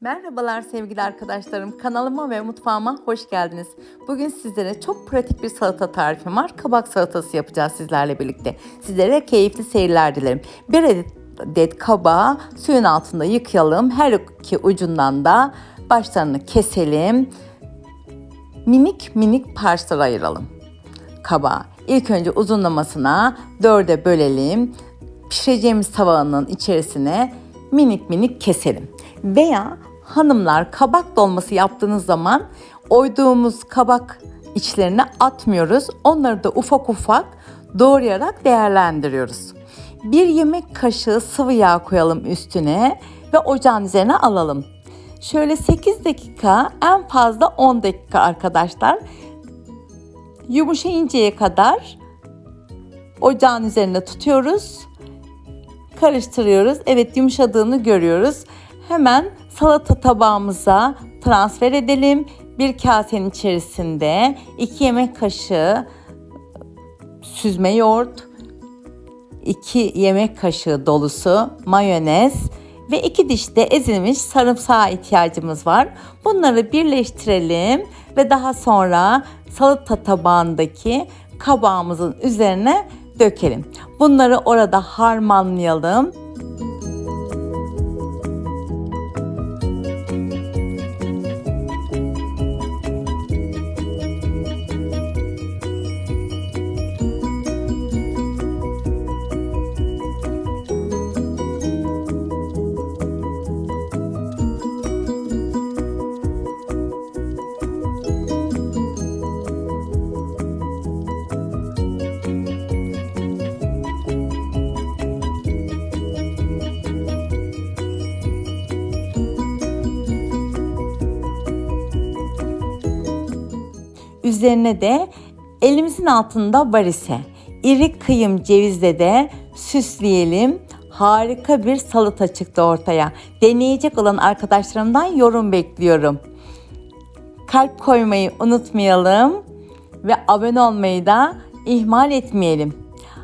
Merhabalar sevgili arkadaşlarım. Kanalıma ve mutfağıma hoş geldiniz. Bugün sizlere çok pratik bir salata tarifim var. Kabak salatası yapacağız sizlerle birlikte. Sizlere keyifli seyirler dilerim. Bir adet kabağı suyun altında yıkayalım. Her iki ucundan da başlarını keselim. Minik minik parçalara ayıralım kabağı. İlk önce uzunlamasına dörde bölelim. Pişireceğimiz tavanın içerisine minik minik keselim. Veya hanımlar kabak dolması yaptığınız zaman oyduğumuz kabak içlerine atmıyoruz. Onları da ufak ufak doğrayarak değerlendiriyoruz. Bir yemek kaşığı sıvı yağ koyalım üstüne ve ocağın üzerine alalım. Şöyle 8 dakika en fazla 10 dakika arkadaşlar yumuşayıncaya kadar ocağın üzerinde tutuyoruz. Karıştırıyoruz. Evet yumuşadığını görüyoruz. Hemen salata tabağımıza transfer edelim. Bir kasenin içerisinde 2 yemek kaşığı süzme yoğurt, 2 yemek kaşığı dolusu mayonez ve 2 diş de ezilmiş sarımsağa ihtiyacımız var. Bunları birleştirelim ve daha sonra salata tabağındaki kabağımızın üzerine dökelim. Bunları orada harmanlayalım. Üzerine de elimizin altında var ise iri kıyım cevizle de süsleyelim. Harika bir salata çıktı ortaya. Deneyecek olan arkadaşlarımdan yorum bekliyorum. Kalp koymayı unutmayalım ve abone olmayı da ihmal etmeyelim.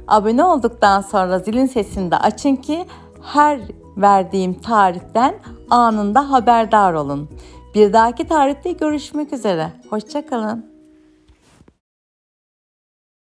Abone olduktan sonra zilin sesini de açın ki her verdiğim tariften anında haberdar olun. Bir dahaki tarifte görüşmek üzere. Hoşçakalın.